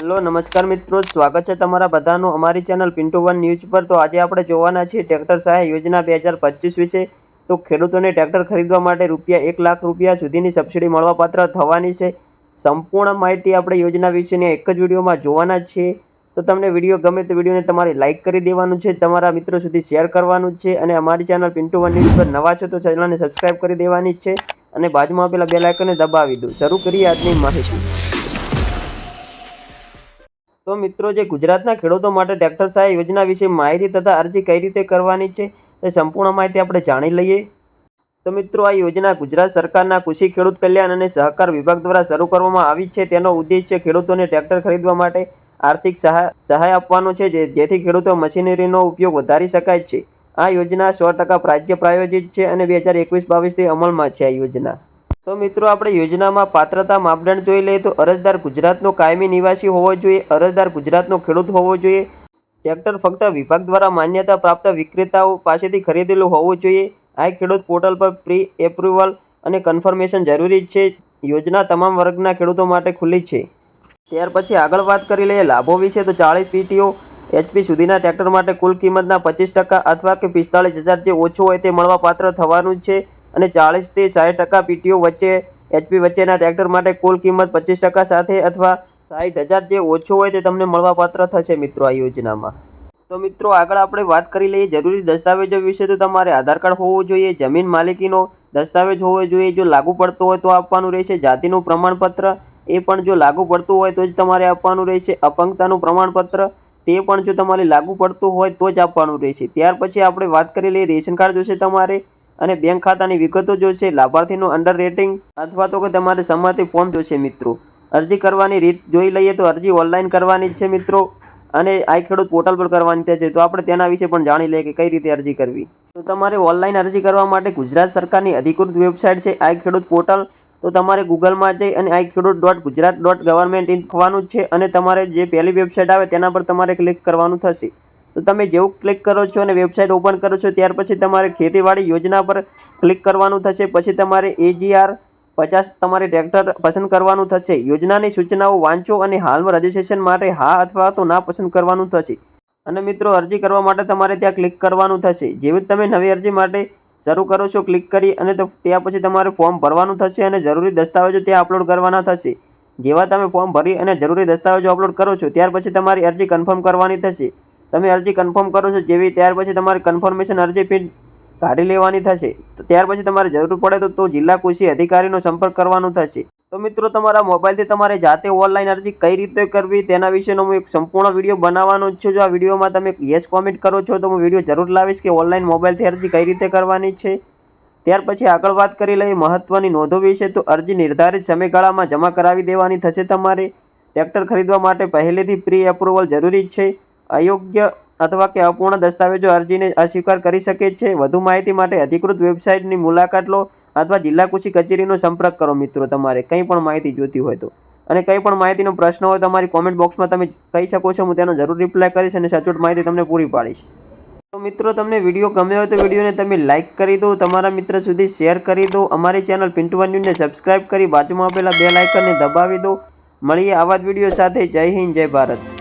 Hello, નમસ્કાર મિત્રો. સ્વાગત છે તમારા બધાનું અમારી ચેનલ પિન્ટુ વન ન્યૂઝ પર. તો આજે આપણે જોવાના છીએ ટ્રેક્ટર સહાય યોજના બે હજાર પચીસ વિશે. તો ખેડૂતોને ટ્રેક્ટર ખરીદવા માટે રૂપિયા એક લાખ રૂપિયા સુધીની સબસિડી મળવાપાત્ર થવાની છે. સંપૂર્ણ માહિતી આપણે યોજના વિશેની એક જ વિડીયોમાં જોવાના છીએ. તો તમને વીડિયો ગમે તો વિડીયોને તમારે લાઇક કરી દેવાનું છે, તમારા મિત્રો સુધી શેર કરવાનું છે અને અમારી ચેનલ પિન્ટુ વન ન્યૂઝ પર નવા છો તો ચેનલને સબસ્ક્રાઈબ કરી દેવાની છે અને બાજુમાં આપેલા બે લાઇકને દબાવી દો. શરૂ કરીએ આજની માહિતી. તો મિત્રો, જે ગુજરાતના ખેડૂતો માટે ટ્રેક્ટર સહાય યોજના વિશે માહિતી તથા અરજી કઈ રીતે કરવાની છે તે સંપૂર્ણ માહિતી આપણે જાણી લઈએ. તો મિત્રો, આ યોજના ગુજરાત સરકારના કૃષિ ખેડૂત કલ્યાણ અને સહકાર વિભાગ દ્વારા શરૂ કરવામાં આવી છે. તેનો ઉદ્દેશ્ય ખેડૂતોને ટ્રેક્ટર ખરીદવા માટે આર્થિક સહાય સહાય આપવાનો છે જેથી ખેડૂતો મશીનરીનો ઉપયોગ વધારી શકાય છે. આ યોજના સો ટકા રાજ્ય પ્રાયોજિત છે અને બે હજાર એકવીસ બાવીસથી અમલમાં છે આ યોજના. તો મિત્રો, આપણે યોજનામાં પાત્રતા માપદંડ જોઈ લઈએ તો અરજદાર ગુજરાતનો કાયમી નિવાસી હોવો જોઈએ, અરજદાર ગુજરાતનો ખેડૂત હોવો જોઈએ, ટ્રેક્ટર ફક્ત વિભાગ દ્વારા માન્યતા પ્રાપ્ત વિક્રેતાઓ પાસેથી ખરીદેલું હોવું જોઈએ, આ ખેડૂત પોર્ટલ પર પ્રી એપ્રુવલ અને કન્ફર્મેશન જરૂરી છે, યોજના તમામ વર્ગના ખેડૂતો માટે ખુલ્લી છે. ત્યાર પછી આગળ વાત કરી લઈએ લાભો વિશે, તો ચાળીસ પીટીઓ એચપી સુધીના ટ્રેક્ટર માટે કુલ કિંમતના પચીસ ટકા અથવા કે પિસ્તાળીસ હજાર જે ઓછું હોય તે મળવાપાત્ર થવાનું છે. અને ચાળીસથી સાઠ ટકા પીટીઓ વચ્ચે એચપી વચ્ચેના ટ્રેક્ટર માટે કુલ કિંમત પચીસ ટકા સાથે અથવા સાઠ હજાર જે ઓછું હોય તે તમને મળવાપાત્ર થશે મિત્રો આ યોજનામાં. તો મિત્રો આગળ આપણે વાત કરી લઈએ જરૂરી દસ્તાવેજો વિશે તો તમારે આધાર કાર્ડ હોવું જોઈએ, જમીન માલિકીનો દસ્તાવેજ હોવો જોઈએ, જો લાગુ પડતો હોય તો આપવાનું રહેશે, જાતિનું પ્રમાણપત્ર એ પણ જો લાગુ પડતું હોય તો જ તમારે આપવાનું રહેશે, અપંગતાનું પ્રમાણપત્ર તે પણ જો તમારે લાગુ પડતું હોય તો જ આપવાનું રહેશે. ત્યાર પછી આપણે વાત કરી લઈએ રેશન કાર્ડ જોશે તમારે અને બેંક ખાતાની વિગતો જોશે, લાભાર્થીનું અંડર રેટિંગ અથવા તો કે તમારે સંમતિ ફોર્મ જોશે મિત્રો. અરજી કરવાની રીત જોઈ લઈએ તો અરજી ઓનલાઈન કરવાની જ છે મિત્રો અને આઈ ખેડૂત પોર્ટલ પર કરવાની છે. તો આપણે તેના વિશે પણ જાણી લઈએ કે કઈ રીતે અરજી કરવી. તો તમારે ઓનલાઈન અરજી કરવા માટે ગુજરાત સરકારની અધિકૃત વેબસાઇટ છે, આ ખેડૂત પોર્ટલ તો તમારે ગૂગલમાં જઈ અને I Khedut dot Gujarat dot government in થવાનું છે અને તમારે જે પહેલી વેબસાઇટ આવે તેના પર તમારે ક્લિક કરવાનું થશે. તો તમે જેવું ક્લિક કરો છો અને વેબસાઇટ ઓપન કરો છો, ત્યાર પછી તમારે ખેતીવાડી યોજના પર ક્લિક કરવાનું થશે. પછી તમારે એજીઆર પચાસ તમારે ટ્રેક્ટર પસંદ કરવાનું થશે. યોજનાની સૂચનાઓ વાંચો અને હાલમાં રજીસ્ટ્રેશન માટે હા અથવા તો ના પસંદ કરવાનું થશે. અને મિત્રો, અરજી કરવા માટે તમારે ત્યાં ક્લિક કરવાનું થશે. જેવી તમે નવી અરજી માટે શરૂ કરો છો ક્લિક કરી અને ત્યાં પછી તમારે ફોર્મ ભરવાનું થશે અને જરૂરી દસ્તાવેજો ત્યાં અપલોડ કરવાના થશે. જેવા તમે ફોર્મ ભરી અને જરૂરી દસ્તાવેજો અપલોડ કરો છો, ત્યાર પછી તમારી અરજી કન્ફર્મ કરવાની થશે. તમે અરજી કન્ફર્મ કરો છો, જેવી ત્યાર પછી તમારે કન્ફર્મેશન અરજી ફી કાઢી લેવાની થશે. ત્યાર પછી તમારે જરૂર પડે તો જિલ્લા કૃષિ અધિકારીનો સંપર્ક કરવાનો થશે. તો મિત્રો, તમારા મોબાઈલથી તમારે જાતે ઓનલાઈન અરજી કઈ રીતે કરવી તેના વિશેનો હું એક સંપૂર્ણ વીડિયો બનાવવાનો છું. જો આ વિડીયોમાં તમે યસ કોમેન્ટ કરો છો, તો હું વીડિયો જરૂર લાવીશ કે ઓનલાઈન મોબાઈલથી અરજી કઈ રીતે કરવાની છે. ત્યાર પછી આગળ વાત કરી લઈએ મહત્વની નોંધો વિશે, તો અરજી નિર્ધારિત સમયગાળામાં જમા કરાવી દેવાની થશે તમારે. ટ્રેક્ટર ખરીદવા માટે પહેલેથી પ્રી એપ્રુવલ જરૂરી છે. અયોગ્ય અથવા કે અપૂર્ણ દસ્તાવેજો અરજીને અસ્વીકાર કરી શકે છે. વધુ માહિતી માટે અધિકૃત વેબસાઇટની મુલાકાત લો અથવા જિલ્લા કૃષિ કચેરીનો સંપર્ક કરો મિત્રો તમારે. કંઈ પણ માહિતી જોઈતી હોય તો. અને કંઈ પણ માહિતીનો પ્રશ્ન હોય તમારી કોમેન્ટ બોક્સમાં તમે કહી શકો છો. હું તેનો જરૂર રિપ્લાય કરીશ અને સચોટ માહિતી તમને પૂરી પાડીશ. તો મિત્રો તમને વીડિયો ગમ્યો હોય તો વિડીયોને તમે લાઇક કરી દો. તમારા મિત્ર સુધી શેર કરી દો. અમારી ચેનલ પિન્ટુ વન ન્યૂઝને કરી બાજુમાં આપેલા બે લાઇકનને દબાવી દો. મળીએ આવા જ વીડિયો સાથે. જય હિન્દ, જય ભારત.